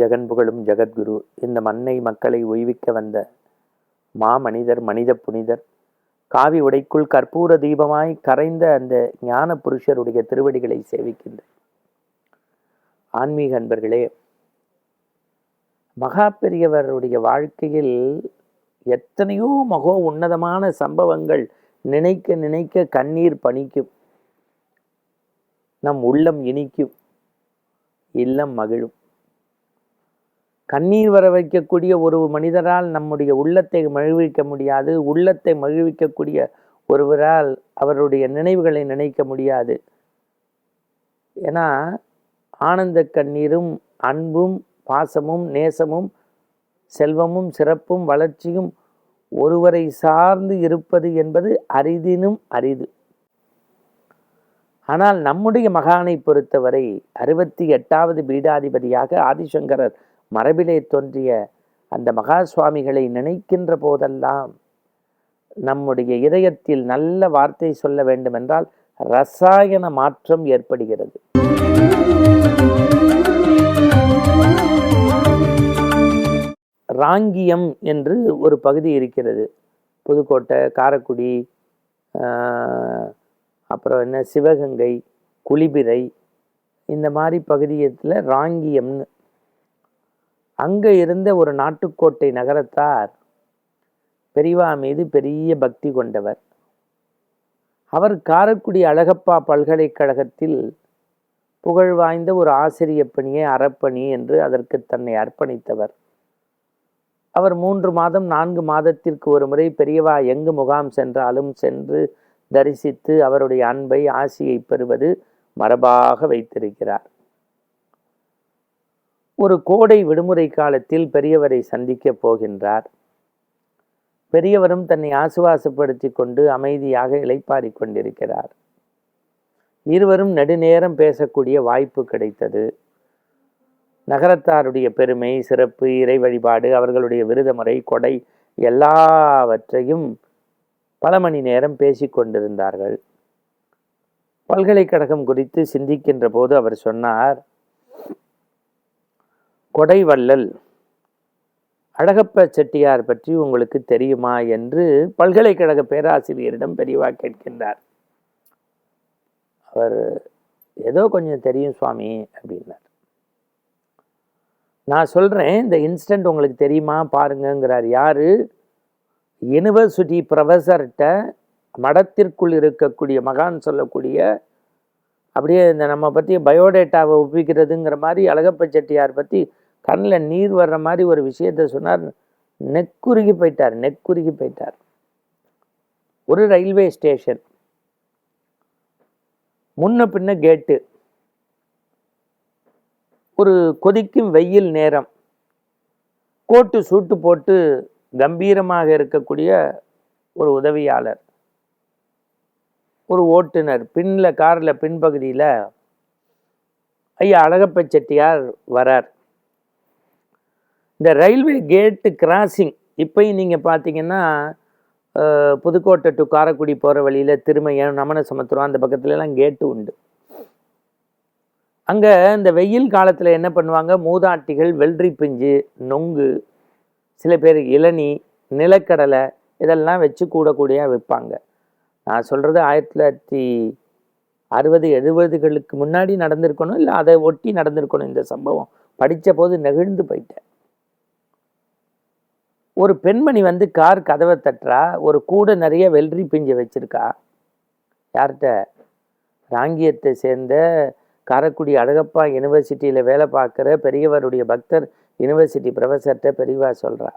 ஜெகன் புகழும் ஜெகத்குரு. இந்த மண்ணை மக்களை உய்விக்க வந்த மாமனிதர் மனித புனிதர் காவி உடைக்குள் கற்பூர தீபமாய் கரைந்த அந்த ஞான புருஷருடைய திருவடிகளை சேவிக்கின்ற ஆன்மீக அன்பர்களே மகா பெரியவருடைய வாழ்க்கையில் எத்தனையோ மகோ உன்னதமான சம்பவங்கள் நினைக்க நினைக்க கண்ணீர் பணிக்கும். நம் உள்ளம் இனிக்கும். இல்லம் மகிழும். கண்ணீர் வர வைக்கக்கூடிய ஒரு மனிதரால் நம்முடைய உள்ளத்தை மகிழ்விக்க முடியாது உள்ளத்தை மகிழ்விக்கக்கூடிய ஒருவரால் அவருடைய நினைவுகளை நினைக்க முடியாது. ஏன்னா ஆனந்த கண்ணீரும் அன்பும் பாசமும் நேசமும் செல்வமும் சிறப்பும் வளர்ச்சியும் ஒருவரை சார்ந்து இருப்பது என்பது அரிதினும் அரிது. ஆனால் நம்முடைய மகானை பொறுத்தவரை அறுபத்தி எட்டாவது பீடாதிபதியாக ஆதிசங்கரர் மரபிலே தோன்றிய அந்த மகா சுவாமிகளை நினைக்கின்ற போதெல்லாம் நம்முடைய இதயத்தில் நல்ல வார்த்தை சொல்ல வேண்டுமென்றால் ரசாயன மாற்றம் ஏற்படுகிறது. ராங்கியம் என்று ஒரு பகுதி இருக்கிறது. புதுக்கோட்டை காரைக்குடி அப்புறம் என்ன சிவகங்கை குளிபிரை இந்த மாதிரி பகுதியத்தில் ராங்கியம்னு அங்கே இருந்த ஒரு நாட்டுக்கோட்டை நகரத்தார் பெரிவா மீது பெரிய பக்தி கொண்டவர். அவர் காரைக்குடி அழகப்பா பல்கலைக்கழகத்தில் புகழ் வாய்ந்த ஒரு ஆசிரிய பணியை அறப்பணி என்று அதற்கு தன்னை அர்ப்பணித்தவர். அவர் மூன்று மாதம் நான்கு மாதத்திற்கு ஒரு முறை பெரியவா எங்கு முகாம் சென்றாலும் சென்று தரிசித்து அவருடைய அன்பை ஆசியை பெறுவது மரபாக வைத்திருக்கிறார். ஒரு கோடை விடுமுறை காலத்தில் பெரியவரை சந்திக்கப் போகின்றார். பெரியவரும் தன்னை ஆசுவாசப்படுத்தி கொண்டு அமைதியாக இளைப்பாறிக் கொண்டிருக்கிறார். இருவரும் நெடுநேரம் பேசக்கூடிய வாய்ப்பு கிடைத்தது. நகரத்தாருடைய பெருமை சிறப்பு இறை வழிபாடு அவர்களுடைய விருதமுறை கொடை எல்லாவற்றையும் பல மணி நேரம் பேசிக்கொண்டிருந்தார்கள் பல்கலைக்கழகம் குறித்து சிந்திக்கின்ற போது அவர் சொன்னார் கொடைவள்ளல். அழகப்ப செட்டியார் பற்றி உங்களுக்கு தெரியுமா என்று பல்கலைக்கழக பேராசிரியரிடம் பெரியவா கேட்கின்றார். அவர் ஏதோ கொஞ்சம் தெரியும் சுவாமி அப்படின்னார். நான் சொல்கிறேன் இந்த இன்ஸ்டன்ட் உங்களுக்கு தெரியுமா பாருங்கங்கிறார். யார்? யூனிவர்சிட்டி ப்ரொஃபஸர்கிட்ட மடத்திற்குள் இருக்கக்கூடிய மகான் சொல்லக்கூடிய அப்படியே இந்த நம்ம பற்றி பயோடேட்டாவை ஒப்பிக்கிறதுங்கிற மாதிரி அழகப்ப செட்டியார் பற்றி கண்ணில் நீர் வர்ற மாதிரி ஒரு விஷயத்த சொன்னார். நெக்குருகி போயிட்டார் நெக்குருகி போயிட்டார். ஒரு ரயில்வே ஸ்டேஷன். முன்ன பின்ன கேட்டு. ஒரு கொதிக்கும் வெயில் நேரம். கோட்டு சூட்டு போட்டு கம்பீரமாக இருக்கக்கூடிய ஒரு உதவியாளர். ஒரு ஓட்டுநர் பின்னில் காரில் பின்பகுதியில் ஐயா அழகப்ப செட்டியார் வரார். இந்த ரயில்வே கேட்டு கிராசிங் இப்பயும் நீங்கள் பார்த்தீங்கன்னா புதுக்கோட்டை டு காரைக்குடி போகிற வழியில் திருமையம் நமன சமுத்திரம் அந்த பக்கத்துலலாம் கேட்டு உண்டு. அங்கே இந்த வெயில் காலத்தில் என்ன பண்ணுவாங்க? மூதாட்டிகள் வெள்ளரி பிஞ்சு நொங்கு சில பேர் இளநீ நிலக்கடலை இதெல்லாம் வச்சு கூடக்கூடிய விற்பாங்க. நான் சொல்கிறது ஆயிரத்தி தொள்ளாயிரத்தி அறுபது எழுபதுகளுக்கு முன்னாடி நடந்திருக்கணும் இல்லை அதை ஒட்டி நடந்திருக்கணும் இந்த சம்பவம். படித்த போது நெகிழ்ந்து போயிட்டேன். ஒரு பெண்மணி வந்து கார் கதவை தட்டுறா ஒரு கூட நிறைய வெள்ளரி பிஞ்சை வச்சுருக்கா. யார்கிட்ட? ராங்கியத்தை சேர்ந்த காரைக்குடி அழகப்பா யூனிவர்சிட்டியில் வேலை பார்க்குற பெரியவருடைய பக்தர் யூனிவர்சிட்டி ப்ரொஃபஸர்கிட்ட பெரியவா சொல்கிறா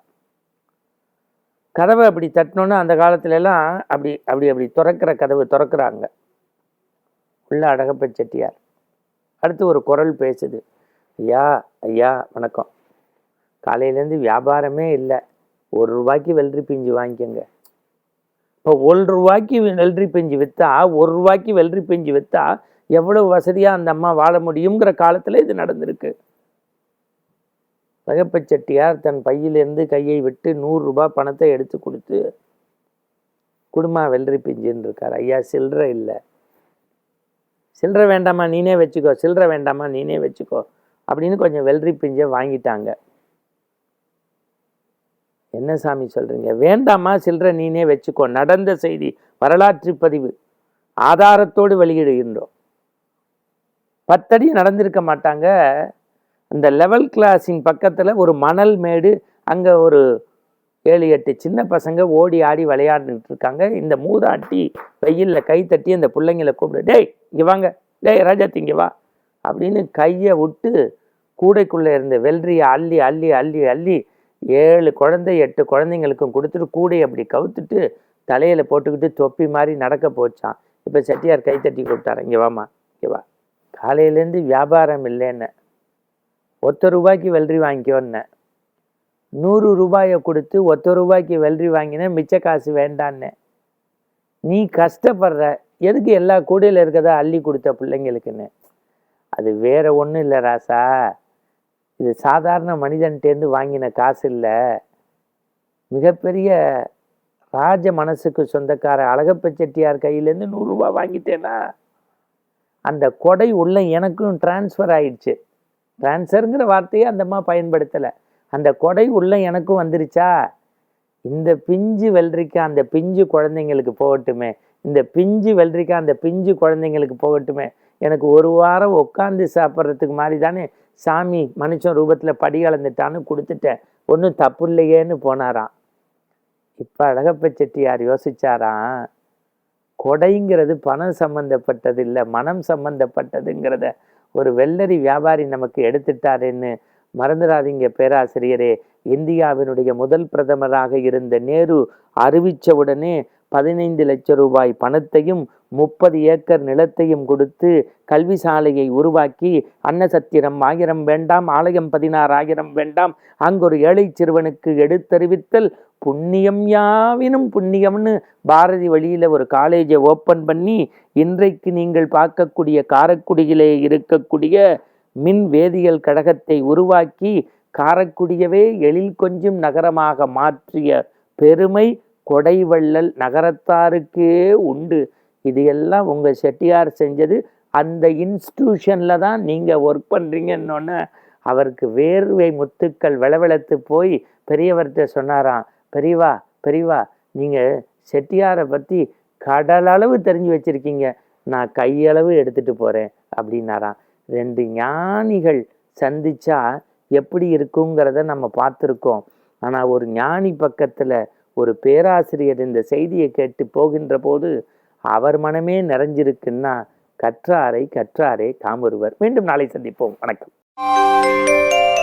கதவை அப்படி தட்டினோன்னா அந்த காலத்துலலாம் அப்படி அப்படி அப்படி திறக்கிற கதவு திறக்கிறாங்க. உள்ள அழகப்ப செட்டியார். அடுத்து ஒரு குரல் பேசுது. ஐயா ஐயா வணக்கம். காலையிலேருந்து வியாபாரமே இல்லை. ஒரு ரூபாய்க்கு வெள்ளரி பிஞ்சு வாங்கிக்கோங்க. இப்போ ஒரு ரூபாய்க்கு வெள்ளரி பிஞ்சு விற்றா ஒரு ரூபாய்க்கு வெள்ளரி பிஞ்சு விற்றா எவ்வளவு வசதியாக அந்த அம்மா வாழ முடியுங்கிற காலத்தில் இது நடந்திருக்கு. ரகப்ப செட்டியார் தன் பையிலிருந்து கையை விட்டு நூறு ரூபாய் பணத்தை எடுத்து கொடுத்து குடும்பா வெள்ளரி பிஞ்சுன்னு இருக்கார். ஐயா சில்லற இல்லை. சில்லற வேண்டாமா நீனே வச்சுக்கோ சில்லற வேண்டாமா நீனே வச்சுக்கோ அப்படின்னு கொஞ்சம் வெள்ளரி பிஞ்சை வாங்கிட்டாங்க. என்ன சாமி சொல்கிறீங்க வேண்டாமா சில்லற நீனே வச்சுக்கோ. நடந்த செய்தி வரலாற்று பதிவு ஆதாரத்தோடு வெளியிடுகின்றோம். பத்தடி நடந்திருக்க மாட்டாங்க. அந்த லெவல் கிளாஸின் பக்கத்தில் ஒரு மணல் மேடு அங்கே ஒரு ஏழு எட்டு சின்ன பசங்க ஓடி ஆடி விளையாடிட்டு இருக்காங்க. இந்த மூதாட்டி வெயிலில் கை தட்டி அந்த பிள்ளைங்களை கூப்பிடு டேய் இங்கே வாங்க. டேய் ராஜா இங்கே வா. அப்படின்னு கையை விட்டு கூடைக்குள்ளே இருந்த வெள்ளரியை அள்ளி அள்ளி அள்ளி அள்ளி ஏழு குழந்தை எட்டு குழந்தைங்களுக்கும் கொடுத்துட்டு கூடையை அப்படி கவுத்துட்டு தலையில் போட்டுக்கிட்டு தொப்பி மாதிரி நடக்க போச்சான் இப்போ செட்டியார் கை தட்டி கூப்பிட்டாரு இங்கே வாமா இங்கே வா. காலையிலேருந்து வியாபாரம் இல்லைன்னு. ஒத்த ரூபாய்க்கு வெள்ளரி வாங்கிக்கோன்னு. நூறு ரூபாயை கொடுத்து ஒத்த ரூபாய்க்கு வெள்ளரி வாங்கினேன் மிச்ச காசு வேண்டான்னு. நீ கஷ்டப்படுற எதுக்கு எல்லா கூடையில் இருக்கதா அள்ளி கொடுத்த பிள்ளைங்களுக்குன்னு. அது வேற ஒன்றும் இல்லை ராசா இது சாதாரண மனிதன்ட்டேருந்து வாங்கின காசு இல்லை மிகப்பெரிய ராஜ மனசுக்கு சொந்தக்கார அழகப்ப செட்டியார் கையிலேருந்து நூறுரூவா வாங்கிட்டேன்னா அந்த கொடை உள்ள எனக்கும் டிரான்ஸ்ஃபர் ஆயிடுச்சு. டிரான்ஸ்ஃபருங்கிற வார்த்தையை அந்தம்மா பயன்படுத்தலை. அந்த கொடை உள்ள எனக்கும் வந்துருச்சா? இந்த பிஞ்சு வெள்ளரிக்காய் அந்த பிஞ்சு குழந்தைங்களுக்கு போகட்டுமே. இந்த பிஞ்சு வெள்ளரிக்காய் அந்த பிஞ்சு குழந்தைங்களுக்கு போகட்டுமே. எனக்கு ஒரு வாரம் உட்காந்து சாப்பிட்றதுக்கு மாதிரி தானே சாமி மனுஷன் ரூபத்தில் படி கலந்துட்டான்னு கொடுத்துட்டேன். ஒன்றும் தப்பு இல்லையேன்னு போனாராம். இப்போ அழகப்ப செட்டியார் யோசிச்சாராம் கொடைங்கிறது பணம் சம்பந்தப்பட்டது இல்லை மனம் சம்பந்தப்பட்டதுங்கிறத ஒரு வெள்ளரி வியாபாரி நமக்கு எடுத்துட்டாருன்னு மறந்துடாதீங்க பேராசிரியரே. இந்தியாவினுடைய முதல் பிரதமராக இருந்த நேரு அறிவித்தவுடனே உடனே பதினைந்து லட்சம் ரூபாய் பணத்தையும் முப்பது ஏக்கர் நிலத்தையும் கொடுத்து கல்வி சாலையை உருவாக்கி அன்னசத்திரம் ஆயிரம் வேண்டாம் ஆலயம் பதினாறு ஆயிரம் வேண்டாம் அங்கொரு ஏழை சிறுவனுக்கு எடுத்தறிவித்தல் புண்ணியம் யாவினும் புண்ணியம்னு பாரதி வழியில் ஒரு காலேஜை ஓப்பன் பண்ணி இன்றைக்கு நீங்கள் பார்க்கக்கூடிய காரைக்குடியிலே இருக்கக்கூடிய மின் வேதியியல் கழகத்தை உருவாக்கி காரக்குடியவே எழில் கொஞ்சம் நகரமாக மாற்றிய பெருமை கொடைவள்ளல் நகரத்தாருக்கே உண்டு. இது எல்லாம் உங்கள் செட்டியார் செஞ்சது அந்த இன்ஸ்டியூஷனில் தான் நீங்கள் ஒர்க் பண்ணுறீங்கன்னொன்னே அவருக்கு வேர்வை முத்துக்கள் விளவெளத்து போய் பெரியவர்கிட்ட சொன்னாராம் பெரியவா பெரியவா நீங்கள் செட்டியாரை பற்றி கடலளவு தெரிஞ்சு வச்சுருக்கீங்க. நான் கையளவு எடுத்துகிட்டு போகிறேன் அப்படின்னாராம். ரெண்டு ஞானிகள் சந்திச்சா எப்படி இருக்குங்கிறத நம்ம பார்த்துருக்கோம். ஆனால் ஒரு ஞானி பக்கத்தில் ஒரு பேராசிரியர் இந்த செய்தியை கேட்டு போகின்ற போது அவர் மனமே நிறைஞ்சிருக்குன்னா கற்றாரை கற்றாரே காமருவர். மீண்டும் நாளை சந்திப்போம். வணக்கம்.